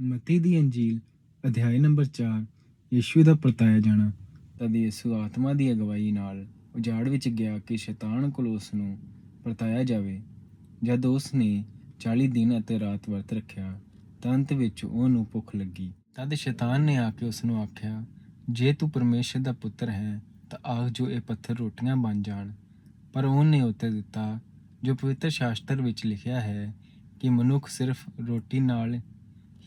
ਮਤੀ ਦੀ ਅੰਜੀਲ, ਅਧਿਆਇ ਨੰਬਰ 4 ਯੀਸ਼ੂ ਦਾ ਪਰਤਾਇਆ ਜਾਣਾ। ਤਦ ਯੀਸ਼ੂ ਆਤਮਾ ਦੀ ਅਗਵਾਈ ਨਾਲ ਉਜਾੜ ਵਿੱਚ ਗਿਆ ਕਿ ਸ਼ੈਤਾਨ ਕੋਲ ਉਸ ਨੂੰ ਪਰਤਾਇਆ ਜਾਵੇ। ਜਦ ਉਸ ਨੇ 40 ਦਿਨ ਅਤੇ ਰਾਤ ਵਰਤ ਰੱਖਿਆ ਤਾਂ ਅੰਤ ਵਿੱਚ ਉਹਨੂੰ ਭੁੱਖ ਲੱਗੀ। ਤਦ ਸ਼ੈਤਾਨ ਨੇ ਆ ਕੇ ਉਸ ਨੂੰ ਆਖਿਆ, ਜੇ ਤੂੰ ਪਰਮੇਸ਼ਰ ਦਾ ਪੁੱਤਰ ਹੈ, ਤਾਂ ਆਖ ਜੋ ਇਹ ਪੱਥਰ ਰੋਟੀਆਂ ਬਣ ਜਾਣ। ਪਰ ਉਹਨੇ ਉੱਤਰ ਦਿੱਤਾ, ਜੋ ਪਵਿੱਤਰ ਸ਼ਾਸਤਰ ਵਿੱਚ ਲਿਖਿਆ ਹੈ ਕਿ ਮਨੁੱਖ ਸਿਰਫ ਰੋਟੀ ਨਾਲ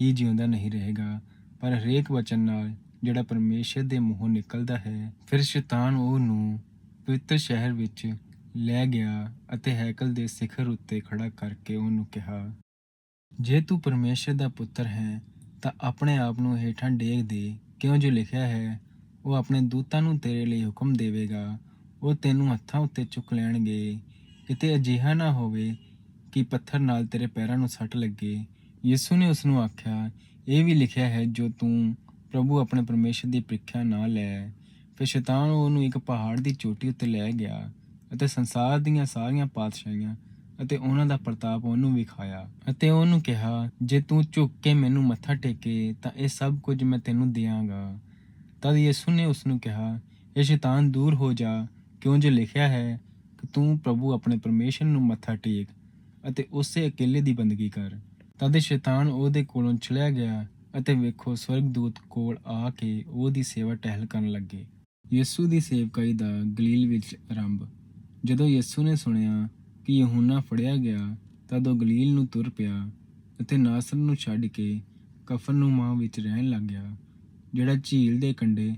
ਹੀ ਜਿਉਂਦਾ ਨਹੀਂ ਰਹੇਗਾ। ਪਰ ਹਰੇਕ ਵਚਨ ਨਾਲ ਜਿਹੜਾ ਪਰਮੇਸ਼ਰ ਦੇ ਮੂੰਹੋਂ ਨਿਕਲਦਾ ਹੈ, ਫਿਰ ਸ਼ੈਤਾਨ ਉਹ ਨੂੰ ਪਵਿੱਤਰ ਸ਼ਹਿਰ ਵਿੱਚ ਲੈ ਗਿਆ ਅਤੇ ਹੈਕਲ ਦੇ ਸਿਖਰ ਉੱਤੇ ਖੜਾ ਕਰਕੇ ਉਹਨੂੰ ਕਿਹਾ, ਜੇ ਤੂੰ ਪਰਮੇਸ਼ਰ ਦਾ ਪੁੱਤਰ ਹੈ, ਤਾਂ ਆਪਣੇ ਆਪ ਨੂੰ ਹੇਠਾਂ ਡੇਗ ਦੇ। ਕਿਉਂ ਜੋ ਲਿਖਿਆ ਹੈ, ਉਹ ਆਪਣੇ ਦੂਤਾਂ ਨੂੰ ਤੇਰੇ ਲਈ ਹੁਕਮ ਦੇਵੇਗਾ। ਉਹ ਤੈਨੂੰ ਹੱਥਾਂ ਉੱਤੇ ਚੁੱਕ ਲੈਣਗੇ। ਕਿਤੇ ਅਜਿਹਾ ਨਾ ਹੋਵੇ ਕਿ ਪੱਥਰ ਨਾਲ ਤੇਰੇ ਪੈਰਾਂ ਨੂੰ ਸੱਟ ਲੱਗੇ। ਯਿਸੂ ਨੇ ਉਸ ਨੂੰ ਆਖਿਆ, ਇਹ ਵੀ ਲਿਖਿਆ ਹੈ, ਜੋ ਤੂੰ ਪ੍ਰਭੂ ਆਪਣੇ ਪਰਮੇਸ਼ਰ ਦੀ ਪ੍ਰੀਖਿਆ ਨਾ ਲੈ, ਫਿਰ ਸ਼ੈਤਾਨ ਉਹਨੂੰ ਇੱਕ ਪਹਾੜ ਦੀ ਚੋਟੀ ਉੱਤੇ ਲੈ ਗਿਆ ਅਤੇ ਸੰਸਾਰ ਦੀਆਂ ਸਾਰੀਆਂ ਪਾਤਸ਼ਾਹੀਆਂ ਅਤੇ ਉਹਨਾਂ ਦਾ ਪ੍ਰਤਾਪ ਉਹਨੂੰ ਵਿਖਾਇਆ ਅਤੇ ਉਹਨੂੰ ਕਿਹਾ, ਜੇ ਤੂੰ ਝੁੱਕ ਕੇ ਮੈਨੂੰ ਮੱਥਾ ਟੇਕੇ ਤਾਂ ਇਹ ਸਭ ਕੁਝ ਮੈਂ ਤੈਨੂੰ ਦਿਆਂਗਾ। ਤਦ ਯਿਸੂ ਨੇ ਉਸ ਨੂੰ ਕਿਹਾ, ਇਹ ਸ਼ੈਤਾਨ ਦੂਰ ਹੋ ਜਾ, ਕਿਉਂ ਜੋ ਲਿਖਿਆ ਹੈ ਕਿ ਤੂੰ ਪ੍ਰਭੂ ਆਪਣੇ ਪਰਮੇਸ਼ਰ ਨੂੰ ਮੱਥਾ ਟੇਕ ਅਤੇ ਉਸੇ ਅਕੇਲੇ ਦੀ ਬੰਦਗੀ ਕਰ। ਤਦ ਸ਼ੈਤਾਨ ਉਹਦੇ ਕੋਲੋਂ ਚਲਿਆ ਗਿਆ ਅਤੇ ਵੇਖੋ ਸਵਰਗਦੂਤ ਕੋਲ ਆ ਕੇ ਉਹਦੀ ਸੇਵਾ ਟਹਿਲ ਕਰਨ ਲੱਗੇ। ਯਿਸੂ ਦੀ ਸੇਵਕਾਈ ਦਾ ਗਲੀਲ ਵਿੱਚ ਆਰੰਭ। ਜਦੋਂ ਯਿਸੂ ਨੇ ਸੁਣਿਆ ਕਿ ਯਹੂਨਾ ਫੜਿਆ ਗਿਆ, ਤਦ ਉਹ ਗਲੀਲ ਨੂੰ ਤੁਰ ਪਿਆ ਅਤੇ ਨਾਸਰ ਨੂੰ ਛੱਡ ਕੇ ਕਫਨ ਨੂੰ ਮਾਂ ਵਿੱਚ ਰਹਿਣ ਲੱਗ ਗਿਆ, ਜਿਹੜਾ ਝੀਲ ਦੇ ਕੰਢੇ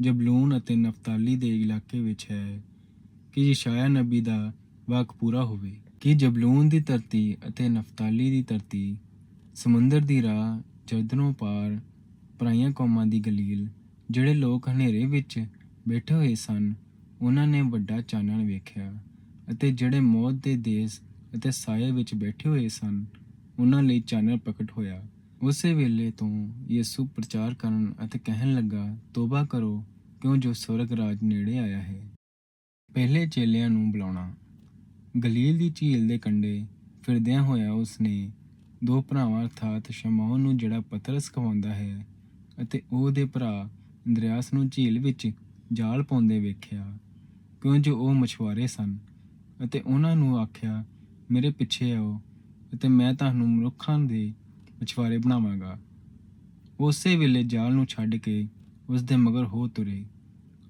ਜਬਲੂਨ ਅਤੇ ਨਫਤਾਲੀ ਦੇ ਇਲਾਕੇ ਵਿੱਚ ਹੈ ਕਿ ਯਸ਼ਾਇਆ ਨਬੀ ਦਾ ਵਾਕ ਪੂਰਾ ਹੋਵੇ। ਕਿ ਜਬਲੂਨ ਦੀ ਧਰਤੀ ਅਤੇ ਨਫਤਾਲੀ ਦੀ ਧਰਤੀ ਸਮੁੰਦਰ ਦੀ ਰਾਹ, ਜਰਦਨੋਂ ਪਾਰ, ਪਰਾਈਆਂ ਕੌਮਾਂ ਦੀ ਗਲੀਲ, ਜਿਹੜੇ ਲੋਕ ਹਨੇਰੇ ਵਿੱਚ ਬੈਠੇ ਹੋਏ ਸਨ, ਉਹਨਾਂ ਨੇ ਵੱਡਾ ਚਾਨਣ ਵੇਖਿਆ ਅਤੇ ਜਿਹੜੇ ਮੌਤ ਦੇ ਦੇਸ਼ ਅਤੇ ਸਾਏ ਵਿੱਚ ਬੈਠੇ ਹੋਏ ਸਨ, ਉਹਨਾਂ ਲਈ ਚਾਨਣ ਪ੍ਰਗਟ ਹੋਇਆ। ਉਸੇ ਵੇਲੇ ਤੋਂ ਯਿਸੂ ਪ੍ਰਚਾਰ ਕਰਨ ਅਤੇ ਕਹਿਣ ਲੱਗਾ, ਤੋਬਾ ਕਰੋ ਕਿਉਂ ਜੋ ਸਵਰਗ ਰਾਜ ਨੇੜੇ ਆਇਆ ਹੈ? ਪਹਿਲੇ ਚੇਲਿਆਂ ਨੂੰ ਬੁਲਾਉਣਾ ਗਲੀਲ ਦੀ ਝੀਲ ਦੇ ਕੰਢੇ ਫਿਰਦਿਆਂ ਹੋਇਆ ਉਸਨੇ ਦੋ ਭਰਾਵਾਂ ਅਰਥਾਤ ਸ਼ਮੌਨ ਨੂੰ ਜਿਹੜਾ ਪਤਰਸ ਖਵਾਉਂਦਾ ਹੈ ਅਤੇ ਉਹਦੇ ਭਰਾ ਅੰਦਰਿਆਸ ਨੂੰ ਝੀਲ ਵਿੱਚ ਜਾਲ ਪਾਉਂਦੇ ਵੇਖਿਆ। ਕਿਉਂਕਿ ਉਹ ਮਛੁਆਰੇ ਸਨ ਅਤੇ ਉਹਨਾਂ ਨੂੰ ਆਖਿਆ, ਮੇਰੇ ਪਿੱਛੇ ਆਓ ਅਤੇ ਮੈਂ ਤੁਹਾਨੂੰ ਮਨੁੱਖਾਂ ਦੇ ਮਛੁਆਰੇ ਬਣਾਵਾਂਗਾ। ਉਸੇ ਵੇਲੇ ਜਾਲ ਨੂੰ ਛੱਡ ਕੇ ਉਸ ਦੇ ਮਗਰ ਹੋ ਤੁਰੇ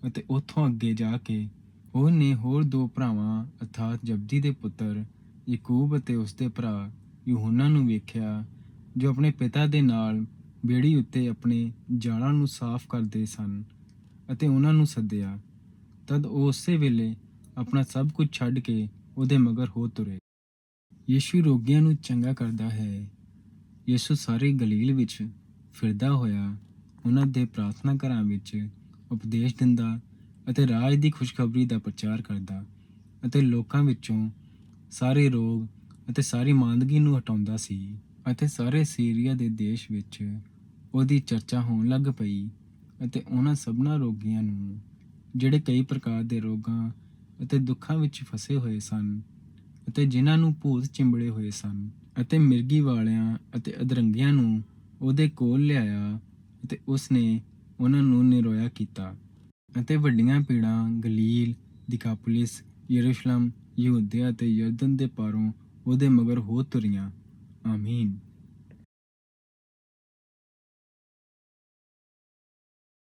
ਅਤੇ ਉੱਥੋਂ ਅੱਗੇ ਜਾ ਕੇ ਉਹਨੇ ਹੋਰ ਦੋ ਭਰਾਵਾਂ, ਅਰਥਾਤ ਜਬਦੀ ਦੇ ਪੁੱਤਰ, ਯਾਕੂਬ ਅਤੇ ਉਸਦੇ ਭਰਾ ਯਹੋਨਾ ਨੂੰ ਵੇਖਿਆ, ਜੋ ਆਪਣੇ ਪਿਤਾ ਦੇ ਨਾਲ ਬੇੜੀ ਉੱਤੇ ਆਪਣੇ ਜਾਲਾਂ ਨੂੰ ਸਾਫ਼ ਕਰਦੇ ਸਨ ਅਤੇ ਉਹਨਾਂ ਨੂੰ ਸੱਦਿਆ। ਤਦ ਉਹ ਉਸੇ ਵੇਲੇ ਆਪਣਾ ਸਭ ਕੁਝ ਛੱਡ ਕੇ ਉਹਦੇ ਮਗਰ ਹੋ ਤੁਰੇ। ਯੀਸ਼ੂ ਰੋਗੀਆਂ ਨੂੰ ਚੰਗਾ ਕਰਦਾ ਹੈ। ਯੀਸ਼ੂ ਸਾਰੇ ਗਲੀਲ ਵਿੱਚ ਫਿਰਦਾ ਹੋਇਆ, ਉਹਨਾਂ ਦੇ ਪ੍ਰਾਰਥਨਾ ਘਰਾਂ ਵਿੱਚ ਉਪਦੇਸ਼ ਦਿੰਦਾ ਅਤੇ ਰਾਜ ਦੀ ਖੁਸ਼ਖਬਰੀ ਦਾ ਪ੍ਰਚਾਰ ਕਰਦਾ ਅਤੇ ਲੋਕਾਂ ਵਿੱਚੋਂ ਸਾਰੇ ਰੋਗ ਅਤੇ ਸਾਰੀ ਮਾਂਦਗੀ ਨੂੰ ਹਟਾਉਂਦਾ ਸੀ ਅਤੇ ਸਾਰੇ ਸੀਰੀਆ ਦੇ ਦੇਸ਼ ਵਿੱਚ ਉਹਦੀ ਚਰਚਾ ਹੋਣ ਲੱਗ ਪਈ ਅਤੇ ਉਹਨਾਂ ਸਭਨਾਂ ਰੋਗੀਆਂ ਨੂੰ, ਜਿਹੜੇ ਕਈ ਪ੍ਰਕਾਰ ਦੇ ਰੋਗਾਂ ਅਤੇ ਦੁੱਖਾਂ ਵਿੱਚ ਫਸੇ ਹੋਏ ਸਨ ਅਤੇ ਜਿਨ੍ਹਾਂ ਨੂੰ ਭੂਤ ਚਿੰਬੜੇ ਹੋਏ ਸਨ ਅਤੇ ਮਿਰਗੀ ਵਾਲਿਆਂ ਅਤੇ ਅਧਰੰਗਿਆਂ ਨੂੰ ਉਹਦੇ ਕੋਲ ਲਿਆਇਆ ਅਤੇ ਉਸਨੇ ਉਹਨਾਂ ਨੂੰ ਨਿਰੋਇਆ ਕੀਤਾ। ਅਤੇ ਵੱਡੀਆਂ ਭੀੜਾਂ ਗਲੀਲ ਦਿਕਾਪੋਲਿਸ ਯਰੂਸ਼ਲਮ, ਯਹੂਦੀਆ ਅਤੇ ਯਰਦਨ ਦੇ ਪਾਰੋਂ ਉਹਦੇ ਮਗਰ ਹੋ ਤੁਰੀਆਂ। ਆਮੀਨ।